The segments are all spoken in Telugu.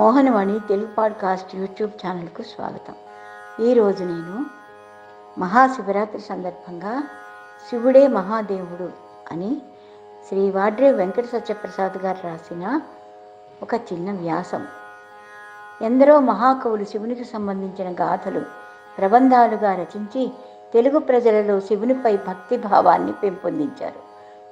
మోహనవాణి తెలుగు పాడ్కాస్ట్ యూట్యూబ్ ఛానల్కు స్వాగతం. ఈరోజు నేను మహాశివరాత్రి సందర్భంగా శివుడే మహాదేవుడు అని శ్రీ వాడ్రే వెంకట సత్యప్రసాద్ గారు రాసిన ఒక చిన్న వ్యాసం. ఎందరో మహాకవులు శివునికి సంబంధించిన గాథలు ప్రబంధాలుగా రచించి తెలుగు ప్రజలలో శివునిపై భక్తి భావాన్ని పెంపొందించారు.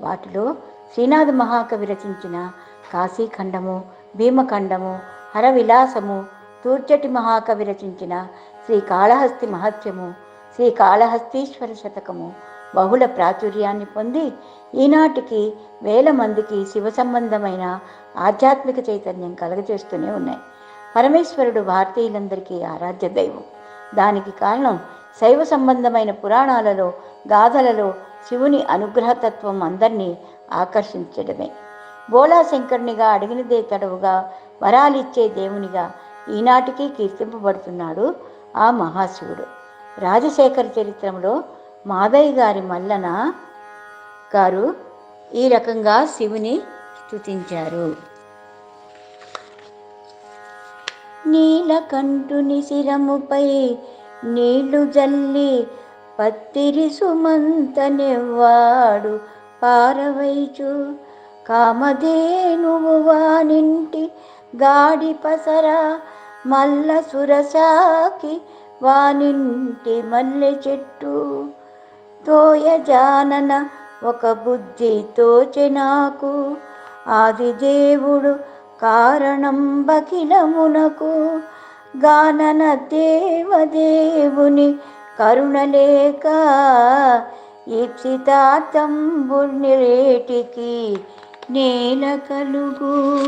వాటిలో శ్రీనాథ్ మహాకవి రచించిన కాశీఖండము భీమఖండము హరవిలాసము. తూర్చటి మహాకవి రచించిన శ్రీ కాళహస్తి మహత్యము శ్రీ కాళహస్తీశ్వర శతకము. బహుళ ప్రాచుర్యాన్ని పొంది ఈనాటికి వేల మందికి శివ సంబంధమైన ఆధ్యాత్మిక చైతన్యం కలగజేస్తూనే ఉన్నాయి. పరమేశ్వరుడు భారతీయులందరికీ ఆరాధ్య దైవం. దానికి కారణం శైవ సంబంధమైన పురాణాలలో గాథలలో శివుని అనుగ్రహతత్వం అందరినీ ఆకర్షించడమే. బోలా శంకరునిగా అడిగినదే తడవుగా వరాలిచ్చే దేవునిగా ఈనాటికి కీర్తింపబడుతున్నాడు ఆ మహాశివుడు. రాజశేఖర చరిత్రలో మాదయ్య గారి మల్లన గారు ఈ రకంగా శివుని స్తుతించారు. నీలకంఠుని శిరముపై నీళ్ళు జల్లి పత్తిరి సుమంతనివ్వాడు పారవైచు కామధేనువు వానింటి గాడి పసరా మల్ల సురసాకి వానింటి మల్లె చెట్టు. తోయ జానన ఒక బుద్ధి తోచె నాకు. ఆదిదేవుడు కారణం బకిలమునకు. గానన దేవదేవుని కరుణలేక ఈప్సితార్థంబునిరేటికి నేల కలుగు.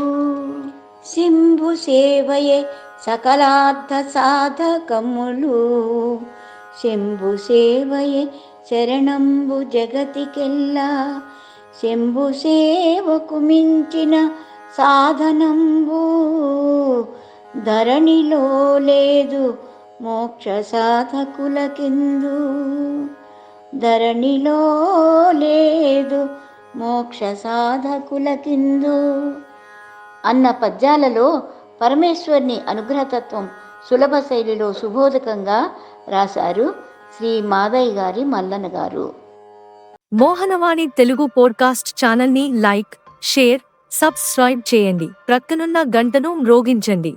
సింభు సేవయే సకలార్థ సాధకములు. శంభు సేవయే శరణంబు జగతికెల్లా. శంభు సేవకు మించిన సాధనంబు. ధరణిలో లేదు మోక్ష సాధకులకిందు. ధరణిలో లేదు మోక్ష సాధకులకిందు అన్న పద్యాలలో పరమేశ్వర్ని అనుగ్రహతత్వం సులభ శైలిలో సుబోధకంగా రాశారు శ్రీ మాదయ్య గారి మల్లన గారు. మోహనవాణి తెలుగు పోడ్కాస్ట్ ఛానల్ని లైక్ షేర్ సబ్స్క్రైబ్ చేయండి. ప్రక్కనున్న గంటను మ్రోగించండి.